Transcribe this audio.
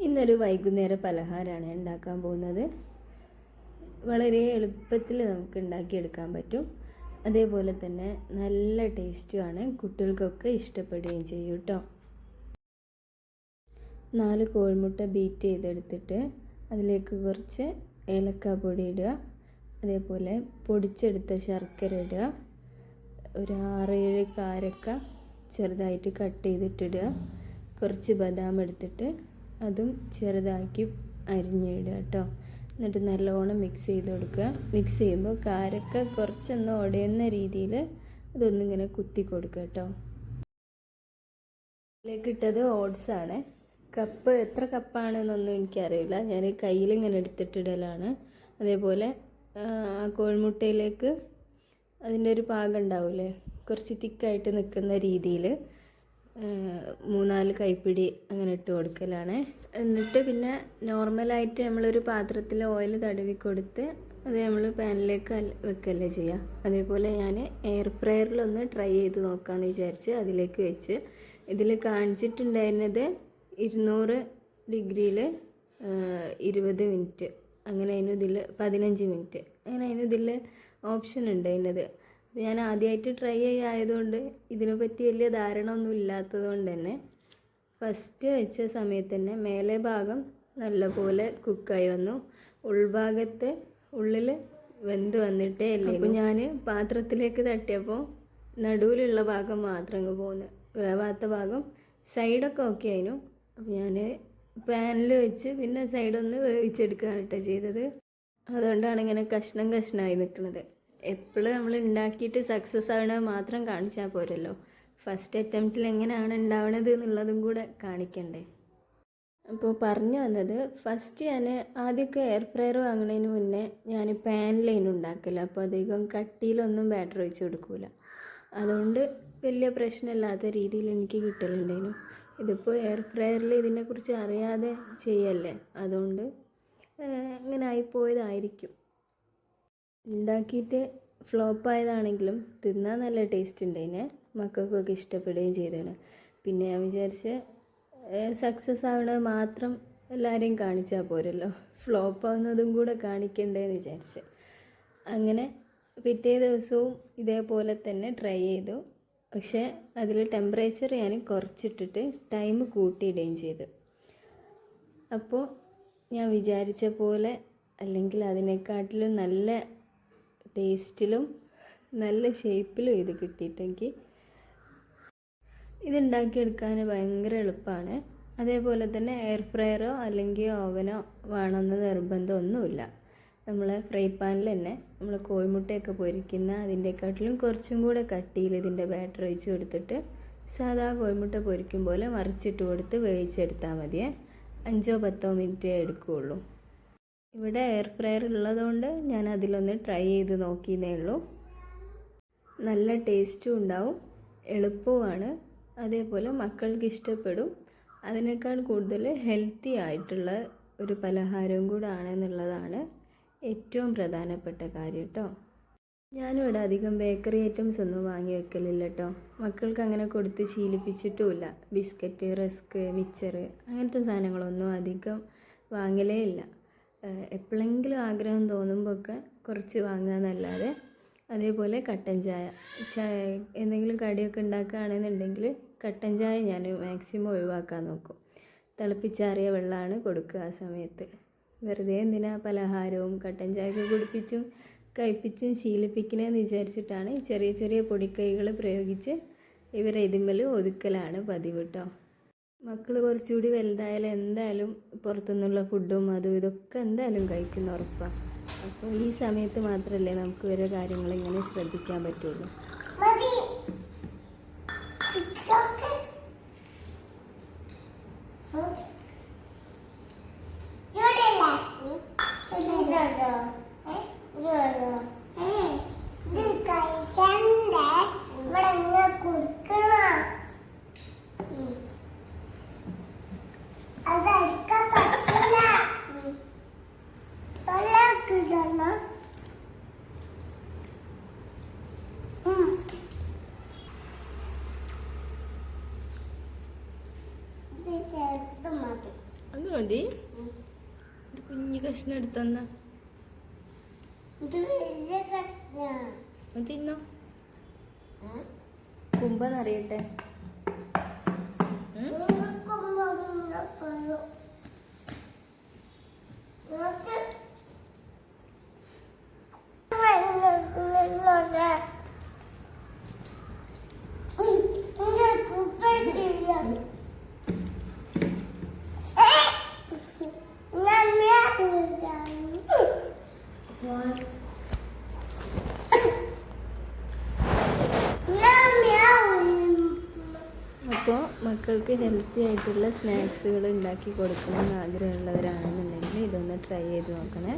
ഇന്നൊരു വൈകുന്നേര പലഹാരമാണ് ഉണ്ടാക്കാൻ പോകുന്നത്. വളരെ എളുപ്പത്തിൽ നമുക്ക് ഉണ്ടാക്കിയെടുക്കാൻ പറ്റും. അതേപോലെ തന്നെ നല്ല ടേസ്റ്റുമാണ് കുട്ടികൾക്കൊക്കെ ഇഷ്ടപ്പെടുകയും ചെയ്യും കേട്ടോ. നാല് കോഴിമുട്ട ബീറ്റ് ചെയ്തെടുത്തിട്ട് അതിലേക്ക് കുറച്ച് ഏലക്ക പൊടി ഇടുക. അതേപോലെ പൊടിച്ചെടുത്ത ശർക്കര ഇടുക. ഒരു ആറേഴ് കാരക്ക ചെറുതായിട്ട് കട്ട് ചെയ്തിട്ടിടുക. കുറച്ച് ബദാം എടുത്തിട്ട് അതും ചെറുതാക്കി അരിഞ്ഞിടുക കേട്ടോ. എന്നിട്ട് നല്ലോണം മിക്സ് ചെയ്ത് കൊടുക്കുക. മിക്സ് ചെയ്യുമ്പോൾ കാരക്ക കുറച്ചൊന്ന് ഉടയുന്ന രീതിയിൽ അതൊന്നിങ്ങനെ കുത്തി കൊടുക്കുക കേട്ടോ. ഇതിലേക്ക് ഇട്ടത് ഓട്സ് ആണ്. കപ്പ് എത്ര കപ്പാണെന്നൊന്നും എനിക്കറിയില്ല. ഞാൻ കയ്യിൽ ഇങ്ങനെ എടുത്തിട്ടിടലാണ്. അതേപോലെ ആ കോഴിമുട്ടയിലേക്ക് അതിന്റെ ഒരു പാകം ഉണ്ടാവില്ലേ? കുറച്ച് തിക്കായിട്ട് നിൽക്കുന്ന രീതിയിൽ മൂന്നാൽ കൈപ്പിടി അങ്ങനെ ഇട്ട് കൊടുക്കലാണ്. എന്നിട്ട് പിന്നെ നോർമലായിട്ട് നമ്മളൊരു പാത്രത്തിൽ ഓയിൽ തടവി കൊടുത്ത് അത് നമ്മൾ പാനിലേക്ക് വെക്കല്ലേ ചെയ്യുക അതേപോലെ ഞാൻ എയർ ഫ്രയറിലൊന്ന് ട്രൈ ചെയ്ത് നോക്കാമെന്ന് വിചാരിച്ച് അതിലേക്ക് വെച്ച്. ഇതിൽ കാണിച്ചിട്ടുണ്ടായിരുന്നത് ഇരുന്നൂറ് ഡിഗ്രിയിൽ ഇരുപത് മിനിറ്റ്. അങ്ങനെ അതിന് ഇതിൽ പതിനഞ്ച് മിനിറ്റ്. അങ്ങനെ അതിന് ഇതിൽ ഓപ്ഷൻ ഉണ്ടായിരുന്നത്. ഞാൻ ആദ്യമായിട്ട് ട്രൈ ചെയ്യായതുകൊണ്ട് ഇതിനെപ്പറ്റി വലിയ ധാരണ ഒന്നും ഇല്ലാത്തത് കൊണ്ട് തന്നെ ഫസ്റ്റ് വെച്ച സമയത്ത് തന്നെ മേലെ ഭാഗം നല്ലപോലെ കുക്കായി വന്നു. ഉൾഭാഗത്തെ ഉള്ളിൽ വെന്ത് വന്നിട്ടേ അല്ലേ അപ്പോൾ ഞാൻ പാത്രത്തിലേക്ക് തട്ടിയപ്പോൾ നടുവിലുള്ള ഭാഗം മാത്രം അങ്ങ് പോകുന്നു വേവാത്ത ഭാഗം സൈഡൊക്കെ ഓക്കെ ആയിരുന്നു അപ്പോൾ ഞാൻ പാനിൽ വെച്ച് പിന്നെ സൈഡൊന്ന് വേവിച്ചെടുക്കുകയാണ് കേട്ടോ ചെയ്തത്. അതുകൊണ്ടാണ് ഇങ്ങനെ കഷ്ണം കഷ്ണമായി നിൽക്കുന്നത് എപ്പോഴും നമ്മൾ ഉണ്ടാക്കിയിട്ട് സക്സസ് ആവണത് മാത്രം കാണിച്ചാൽ പോരല്ലോ. ഫസ്റ്റ് അറ്റംപ്റ്റിൽ എങ്ങനെയാണ് ഉണ്ടാവണത് എന്നുള്ളതും കൂടെ കാണിക്കണ്ടേ. അപ്പോൾ പറഞ്ഞു വന്നത് ഫസ്റ്റ് ഞാൻ ആദ്യമൊക്കെ എയർ ഫ്രയർ വാങ്ങുന്നതിന് മുന്നേ ഞാൻ പാനിലേനും ഉണ്ടാക്കില്ല അപ്പോൾ അധികം കട്ടിയിലൊന്നും ബാറ്റർ ഒഴിച്ച് കൊടുക്കില്ല അതുകൊണ്ട് വലിയ പ്രശ്നമില്ലാത്ത രീതിയിൽ എനിക്ക് കിട്ടലുണ്ടായിരുന്നു. ഇതിപ്പോൾ എയർ ഫ്രയറിൽ ഇതിനെക്കുറിച്ച് അറിയാതെ ചെയ്യല്ലേ? അതുകൊണ്ട് ഇങ്ങനെ ആയിപ്പോയതായിരിക്കും ഉണ്ടാക്കിയിട്ട് ഫ്ലോപ്പ് ആയതാണെങ്കിലും തിന്നാൻ നല്ല ടേസ്റ്റ് ഉണ്ടായിന്. മക്കൾക്കൊക്കെ ഇഷ്ടപ്പെടുകയും ചെയ്തതാണ്. പിന്നെ ഞാൻ വിചാരിച്ച് സക്സസ് ആവണത് മാത്രം എല്ലാവരെയും കാണിച്ചാൽ പോരല്ലോ. ഫ്ലോപ്പ് ആവുന്നതും കൂടെ കാണിക്കണ്ടേന്ന് വിചാരിച്ച്. അങ്ങനെ പിറ്റേ ദിവസവും ഇതേപോലെ തന്നെ ട്രൈ ചെയ്തു. പക്ഷേ അതിൽ ടെമ്പറേച്ചർ ഞാൻ കുറച്ചിട്ടിട്ട് ടൈം കൂട്ടിയിടുകയും ചെയ്തു. അപ്പോൾ ഞാൻ വിചാരിച്ച പോലെ അല്ലെങ്കിൽ അതിനെക്കാട്ടിലും നല്ല ടേസ്റ്റിലും നല്ല ഷേപ്പിലും ഇത് കിട്ടിയിട്ടെങ്കിൽ ഇതുണ്ടാക്കിയെടുക്കാൻ ഭയങ്കര എളുപ്പമാണ് അതേപോലെ തന്നെ എയർ ഫ്രയറോ അല്ലെങ്കിൽ ഓവനോ വേണമെന്ന് നിർബന്ധമൊന്നുമില്ല. നമ്മൾ ഫ്രൈ പാനിൽ തന്നെ നമ്മൾ കോഴിമുട്ടയൊക്കെ പൊരിക്കുന്ന അതിന്റെക്കാട്ടിലും കുറച്ചും കൂടെ കട്ടിയിൽ ഇതിന്റെ ബാറ്റർ ഒഴിച്ച് കൊടുത്തിട്ട് സാധാ കോഴിമുട്ട പൊരിക്കും പോലെ മറിച്ചിട്ട് കൊടുത്ത് വേവിച്ചെടുത്താൽ മതിയേ. അഞ്ചോ പത്തോ മിനിറ്റേ എടുക്കുകയുള്ളൂ ഇവിടെ എയർ ഫ്രയർ ഉള്ളതുകൊണ്ട് ഞാൻ അതിലൊന്ന് ട്രൈ ചെയ്ത് നോക്കിയെന്നേ ഉള്ളൂ. നല്ല ടേസ്റ്റും ഉണ്ടാവും എളുപ്പവുമാണ്. അതേപോലെ മക്കൾക്ക് ഇഷ്ടപ്പെടും. അതിനേക്കാൾ കൂടുതൽ ഹെൽത്തി ആയിട്ടുള്ള ഒരു പലഹാരവും കൂടെ ആണെന്നുള്ളതാണ് ഏറ്റവും പ്രധാനപ്പെട്ട കാര്യം കേട്ടോ ഞാനിവിടെ അധികം ബേക്കറി ഐറ്റംസ് ഒന്നും വാങ്ങി വെക്കലില്ല കേട്ടോ മക്കൾക്ക് അങ്ങനെ കൊടുത്ത് ശീലിപ്പിച്ചിട്ടുമില്ല. ബിസ്ക്കറ്റ് റസ്ക് മിച്ചർ അങ്ങനത്തെ സാധനങ്ങളൊന്നും അധികം വാങ്ങലേ ഇല്ല. എപ്പോഴെങ്കിലും ആഗ്രഹം തോന്നുമ്പോഴൊക്കെ കുറച്ച് വാങ്ങുക എന്നല്ലാതെ അതേപോലെ കട്ടൻ ചായ ചായ എന്തെങ്കിലും കടിയൊക്കെ ഉണ്ടാക്കുകയാണെന്നുണ്ടെങ്കിൽ കട്ടൻ ചായ ഞാൻ മാക്സിമം ഒഴിവാക്കാൻ നോക്കും. തിളപ്പിച്ചാറിയ വെള്ളമാണ് കൊടുക്കുക ആ സമയത്ത്. വെറുതെ എന്തിനാ പലഹാരവും കട്ടൻ ചായയൊക്കെ കുടിപ്പിച്ചും കഴിപ്പിച്ചും ശീലിപ്പിക്കണമെന്ന് വിചാരിച്ചിട്ടാണ് ചെറിയ ചെറിയ പൊടിക്കൈകൾ പ്രയോഗിച്ച് ഇവരെ ഇതിന്മേൽ ഒതുക്കലാണ് പതിവ് കേട്ടോ മക്കൾ കുറച്ചുകൂടി വലുതായാലും എന്തായാലും പുറത്തുനിന്നുള്ള ഫുഡും അതും ഇതൊക്കെ എന്തായാലും കഴിക്കുന്ന ഉറപ്പാണ് അപ്പോൾ ഈ സമയത്ത് മാത്രമല്ലേ നമുക്ക് ഓരോ കാര്യങ്ങൾ ഇങ്ങനെ ശ്രദ്ധിക്കാൻ പറ്റുള്ളൂ. Yeah. മതി. ഒരു കുഞ്ഞു കഷ്ണം എടുത്തന്ന അത് തിന്നോ. ഉം? അപ്പോൾ മക്കൾക്ക് ഹെൽത്തി ആയിട്ടുള്ള സ്നാക്സുകൾ ഉണ്ടാക്കി കൊടുക്കണമെന്ന് ആഗ്രഹമുള്ളവരാണെന്നുണ്ടെങ്കിൽ ഇതൊന്ന് ട്രൈ ചെയ്ത് നോക്കണേ.